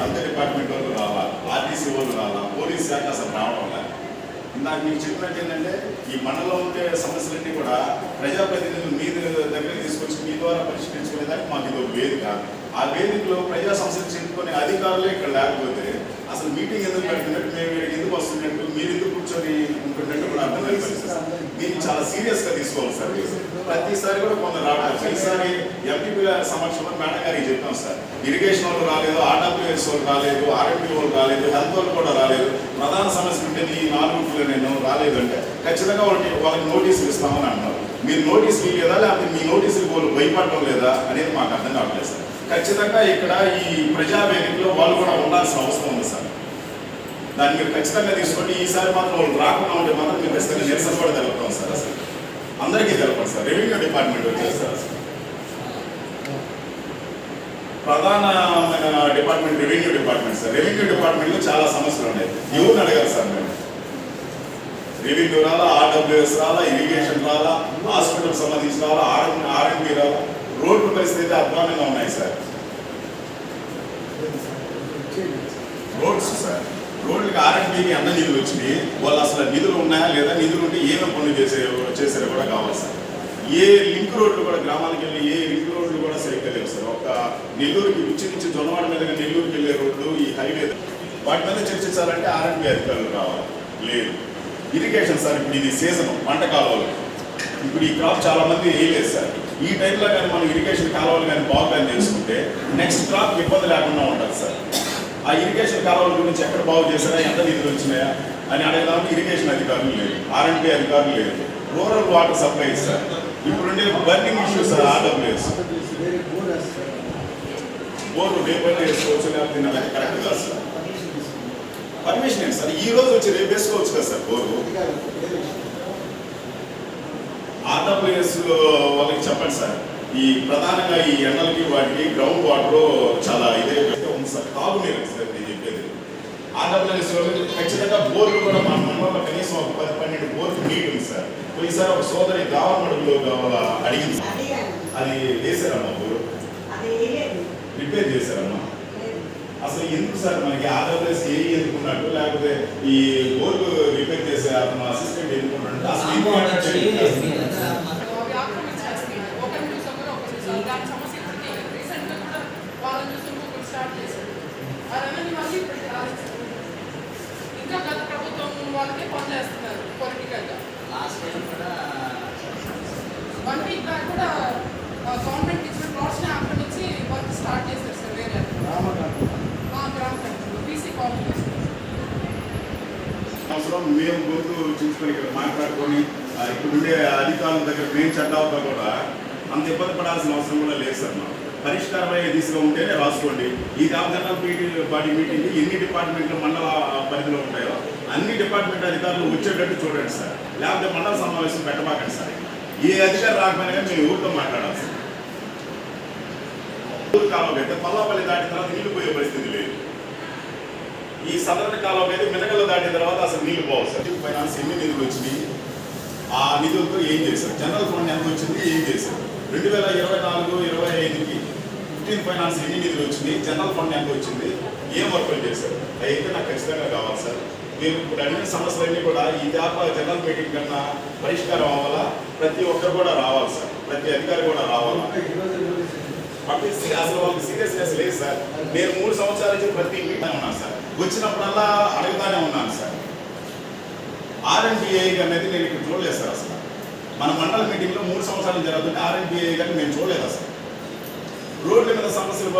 Health department వాళ్ళు రావాలా? RTC వాళ్ళు రావాలా? పోలీస్ శాఖ అసలు రావడం లేదు. ఇందాక మీకు చెప్పినట్టు ఏంటంటే ఈ మనలో ఉండే సమస్యలన్నీ కూడా ప్రజాప్రతినిధులు మీ దగ్గర తీసుకొచ్చి మీ ద్వారా పరిష్కరించుకునేదానికి మాకు ఇది ఒక వేదిక. ఆ వేదికలో ప్రజా సమస్యలు చెప్పుకునే అధికారులే ఇక్కడ లేకపోతే అసలు మీటింగ్ ఎందుకు పెడుతున్నట్టు మేము ఎందుకు వస్తున్నట్టు మీరు ఎందుకు కూర్చొని ఉంటున్నట్టు కూడా అర్థం కాని పరిస్థితి సార్. దీన్ని చాలా సీరియస్గా తీసుకోవాలి సార్. ప్రతిసారి కూడా కొందరు రావడం ఈసారి ఎంపీపీ సమక్షంలో మేడం గారికి చెప్పాం సార్. ఇరిగేషన్ వాళ్ళు రాలేదు ఆర్డబ్ల్యూఎస్ వాళ్ళు రాలేదు ఆర్ఎంపీ వాళ్ళు రాలేదు హెల్త్ వాళ్ళు కూడా రాలేదు. ప్రధాన సమస్య ఉంటే ఈ నాలుగు నేను రాలేదు అంటే ఖచ్చితంగా వాళ్ళకి వాళ్ళకి నోటీసులు ఇస్తామని అంటున్నారు. మీరు నోటీసులు ఇవ్వలేదా లేకపోతే మీ నోటీసులు వాళ్ళు భయపడడం లేదా అనేది మాకు అర్థం కావట్లేదు సార్. ఖచ్చితంగా ఇక్కడ ఈ ప్రజా వేదికలో వాళ్ళు కూడా ఉండాల్సిన అవసరం ఉంది సార్. దాన్ని మీరు ఖచ్చితంగా తీసుకోండి ఈసారి మాత్రం వాళ్ళు రాకుండా ఉంటే మాత్రం మీరు ఖచ్చితంగా నిరసన కూడా తెలపడం సార్ అసలు. అందరికీ తెలపండి సార్. రెవెన్యూ డిపార్ట్మెంట్ వచ్చేసి సార్ అసలు. ప్రధానమైన department revenue department sir. Revenue డిపార్ట్మెంట్లో చాలా సమస్యలు ఉన్నాయి. ఎవరిని అడగాలి సార్ మేము రెవెన్యూ రాలా ఆర్డబ్ల్యూఎస్ రాలా ఇరిగేషన్ రాలా హాస్పిటల్ సంబంధించి రాలా ఆర్ ఆర్ఎంపీ రాలా. రోడ్డు పరిస్థితి అయితే అధ్వానంగా ఉన్నాయి సార్. Roads sir. రోడ్లకి ఆర్ఎంపీకి అన్న నిధులు వచ్చినాయి. వాళ్ళు అసలు నిధులు ఉన్నాయా లేదా? నిధులు ఉంటే ఏమేమి పనులు చేసే చేసారో కూడా కావాలి సార్. ఏ లింక్ రోడ్లు కూడా గ్రామానికి వెళ్ళి ఏ లింక్ రోడ్లు కూడా సరిగ్గా లేవు సార్. ఒక నెల్లూరుకి ఉచ్చి నుంచి జొన్నవాడ మీదుగా నెల్లూరుకి వెళ్ళే రోడ్లు ఈ హైవే వాటి మీద చర్చించాలంటే ఆర్ఎంపీ అధికారులు కావాలి లేదు. ఇరిగేషన్ సార్ ఇప్పుడు ఇది సీజన్ పంట కాలువలు. ఇప్పుడు ఈ క్రాప్ చాలా మంది వేయలేదు సార్. ఈ టైంలో కానీ మనం ఇరిగేషన్ కాలువలు కానీ బాగా చేసుకుంటే నెక్స్ట్ క్రాప్ ఇబ్బంది లేకుండా ఉంటుంది సార్. ఆ ఇరిగేషన్ కాలువల గురించి ఎక్కడ బాగు చేశారా? ఎంత నిధులు వచ్చినాయా? అని అడగడానికి ఇరిగేషన్ అధికారులు లేదు ఆర్ఎంపీ అధికారులు లేదు రూరల్ వాటర్ సప్లై సార్ ఇప్పుడుండే burning issue sir RWS board రేపటి వేసుకోవచ్చు లేకపోతే నిన్న కరెక్ట్ కాదు సార్ పర్మిషన్ ఏంటి సార్ ఈ రోజు వచ్చి రేపు వేసుకోవచ్చు కదా సార్ బోర్డు ఆర్డబ్ల్యూఎస్ వాళ్ళకి చెప్పండి సార్ ఈ ప్రధానంగా ఈ ఎండలకి వాటికి గ్రౌండ్ వాటర్ చాలా ఇదే ఉంది సార్ తాగునీరు సార్ నేను చెప్పేది. ఆంధ్రప్రదేశ్ వాళ్ళు ఖచ్చితంగా బోర్లు కూడా మన మండలంలో కనీసం ఒక పది పన్నెండు బోర్లు నీట్ ఉంది సార్. పోయిసారి ఒక సోదరి గావమడుగులో కావాల అడిగింది. అది వేసారమ్మా బోరు? రిపేర్ చేశారమ్మా. అసలు ఎందుకు సార్ మనకి ఆంధ్రప్రదేశ్ ఏ ఎందుకున్నట్టు లేకపోతే ఈ బోర్డు రిపేర్ చేసే అతను అసిస్టెంట్ ఎందుకున్నట్టు అసలు ఎందుకు అవి ఆక్రమించేస్తున్నాయి. ఒకరిని చూసి ఒకరు, ఒకరిని చూసి ఒకరు. దాని సమస్య ఇప్పటికీ లేదు. Recent గా కూడా వాళ్ళని చూసి ఇంకొకరు స్టార్ట్ చేశారు. ఆ రెవెన్యూ వాళ్ళు ఇంకా గత ప్రభుత్వం వాళ్ళకే పనులు వేస్తున్నారు పొలిటికల్ లాస్ట్ టైం కూడా వన్ వీక్ బ్యాక్ కూడా గవర్నమెంట్ ఇచ్చిన ప్లాట్స్ అక్కడి నుంచి వర్క్ స్టార్ట్ చేశారు సార్ వేరే ఆ, గ్రామ పంచాయతీలో బీసీ కాలనీ అవసరం మేము గొంతు చించుకొని ఇక్కడ మాట్లాడుకొని ఇప్పుడుండే అధికారుల దగ్గర మేము చట్టాలతో కూడా అంత ఇబ్బంది పడాల్సిన అవసరం కూడా లేదు సార్ మాకు. పరిష్కారమయ్యే దిశగా ఉంటేనే రాసుకోండి. ఈ job general PT body meeting ఎన్ని డిపార్ట్మెంట్లు మండల పరిధిలో ఉంటాయో అన్ని డిపార్ట్మెంట్ అధికారులు వచ్చేటట్టు చూడండి సార్. లేకపోతే మండల సమావేశం పెట్టబాకండి సార్. ఏ అధికారి రాకపోయినా కానీ మేము ఊరితో మాట్లాడాలి సార్ ఊరు కాలం అయితే పల్లాపల్లి దాటిన తర్వాత నీళ్ళు పోయే పరిస్థితి లేదు. ఈ సదరణ కాలం అయితే మినగల దాటిన తర్వాత అసలు నీళ్ళు పోవు సార్. ఫైనాన్స్ ఎన్ని నిధులు వచ్చినాయి? ఆ నిధులతో ఏం చేశారు? జనరల్ ఫండ్ ఎంత వచ్చింది? ఏం చేశారు? రెండు వేల ఇరవై నాలుగు ఇరవై ఐదుకి ఫిఫ్టీన్ ఫైనాన్స్ ఎన్ని నిధులు వచ్చింది. జనరల్ ఫండ్ ఎంత వచ్చింది? ఏం వర్కులు చేశారు? అయితే నాకు ఖచ్చితంగా కావాలి సార్. మేము ఇప్పుడు అడిగిన సమస్యలన్నీ కూడా ఈ జాబ్ జనరల్ మీటింగ్ కన్నా పరిష్కారం అవ్వాలా? ప్రతి ఒక్కరు కూడా రావాలి సార్. ప్రతి అధికారి కూడా రావాలా. పట్టిస్తే అసలు వాళ్ళకి సీరియస్నెస్ లేదు సార్. నేను మూడు సంవత్సరాల నుంచి ప్రతి మీటింగ్ ఉన్నాను సార్. వచ్చినప్పుడల్లా అడుగుతానే ఉన్నాను సార్. ఆర్ఎన్బిఐ అనేది నేను ఇక్కడ చూడలేదు సార్ అసలు. మన మండల మీటింగ్లో మూడు సంవత్సరాలు జరుగుతుంటే ఆర్ఎన్బిఐ కానీ మేము చూడలేదు అసలు. రోడ్ల మీద సమస్యలు